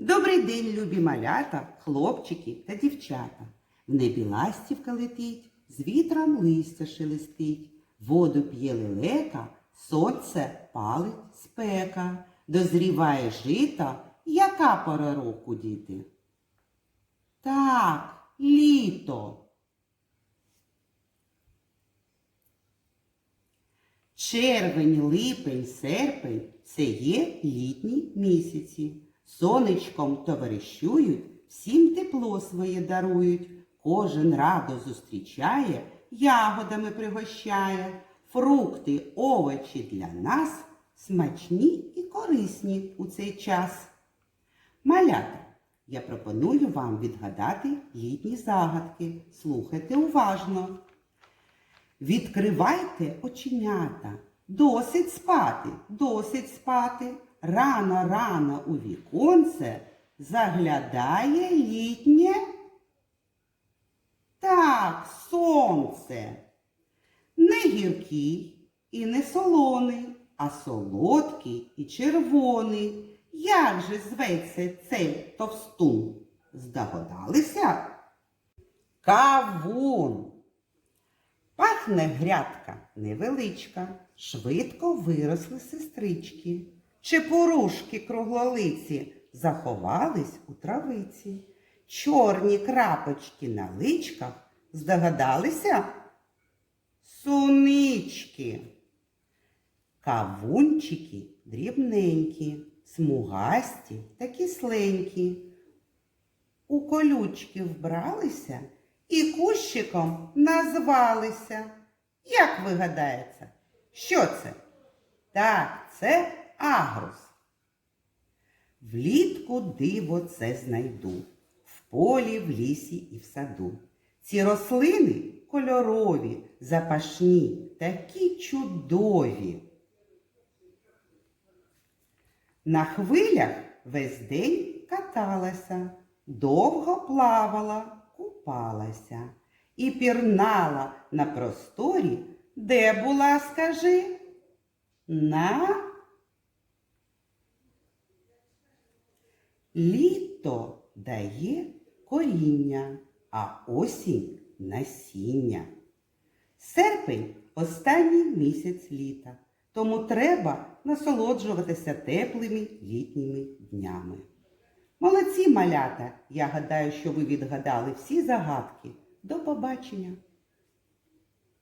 Добрий день, любі малята, хлопчики та дівчата. В небі ластівка летить, з вітром листя шелестить, воду п'є лелека, сонце палить спека, дозріває жита, яка пора року, діти? Так, літо. Червень, липень, серпень це є літні місяці. Сонечком товаришують, всім тепло своє дарують, кожен радо зустрічає, ягодами пригощає, фрукти, овочі для нас смачні і корисні у цей час. Малята, я пропоную вам відгадати літні загадки. Слухайте уважно. Відкривайте оченята, досить спати, досить спати. Рано, рано у віконце заглядає літнє. Так, сонце. Не гіркий і не солоний, а солодкий і червоний. Як же зветься цей товстун? Здогадалися? Кавун. Пахне грядка невеличка, швидко виросли сестрички. Чепурушки круглолиці заховались у травиці. Чорні крапочки на личках здогадалися? Сунички. Кавунчики дрібненькі, смугасті та кисленькі. У колючки вбралися і кущиком назвалися. Як ви гадаєте, що це? Так, це агрус. Влітку диво це знайду, в полі, в лісі і в саду. Ці рослини кольорові, запашні, такі чудові. На хвилях весь день каталася, довго плавала, купалася і пірнала на просторі, де була, скажи, на літо дає коріння, а осінь насіння. Серпень останній місяць літа, тому треба насолоджуватися теплими літніми днями. Молодці малята! Я гадаю, що ви відгадали всі загадки. До побачення!